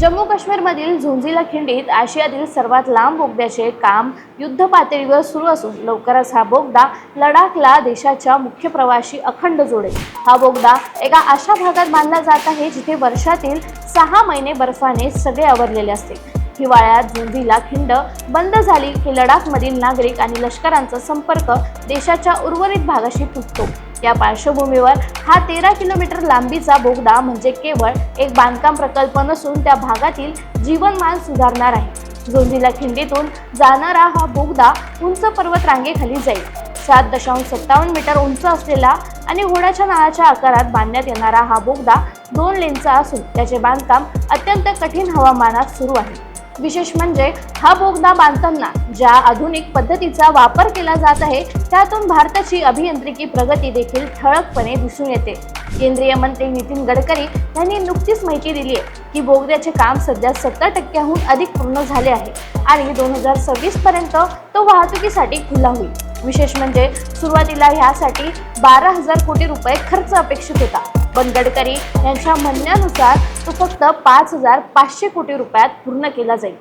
जम्मू काश्मीरमधील झुंझिला खिंडीत आशियातील सर्वात लांब बोगद्याचे काम युद्ध पातळीवर सुरू असून लवकरच हा बोगदा लडाखला देशाच्या मुख्य प्रवाशी अखंड जोडेल. हा बोगदा एका अशा भागात बांधला जात आहे जिथे वर्षातील सहा महिने बर्फाने सगळे आवरलेले असते हिवाळ्यात झुंझीला खिंड बंद झाली की लडाखमधील नागरिक आणि लष्करांचा संपर्क देशाच्या उर्वरित भागाशी तुटतो. या पार्श्वभूमीवर हा तेरा किलोमीटर लांबीचा बोगदा म्हणजे केवळ एक बांधकाम प्रकल्प नसून त्या भागातील जीवनमान सुधारणार आहे. झोंझिला खिंडीतून जाणारा हा बोगदा उंच पर्वत रांगेखाली जाईल. सात दशांश सत्तावन्न मीटर उंच असलेला आणि घोड्याच्या नाळाच्या आकारात बांधण्यात येणारा हा बोगदा दोन लेनचा असून त्याचे बांधकाम अत्यंत कठीण हवामानात सुरू आहे. विशेष म्हणजे हा बोगदा बांधताना ज्या आधुनिक पद्धतीचा वापर केला जात आहे त्यातून भारताची अभियांत्रिकी प्रगती देखील ठळकपणे दिसून येते. केंद्रीय मंत्री नितीन गडकरी यांनी नुकतीच माहिती दिली आहे की बोगद्याचे काम सध्या सत्तर टक्क्याहून अधिक पूर्ण झाले आहे आणि दोन हजार सव्वीस पर्यंत तो वाहतुकीसाठी खुला होईल. विशेष म्हणजे सुरुवातीला ह्यासाठी बारा हजार कोटी रुपये खर्च अपेक्षित होता. पण गडकरी यांच्या म्हणण्यानुसार तो फक्त पाच हजार पाचशे कोटी रुपयात पूर्ण केला जाईल.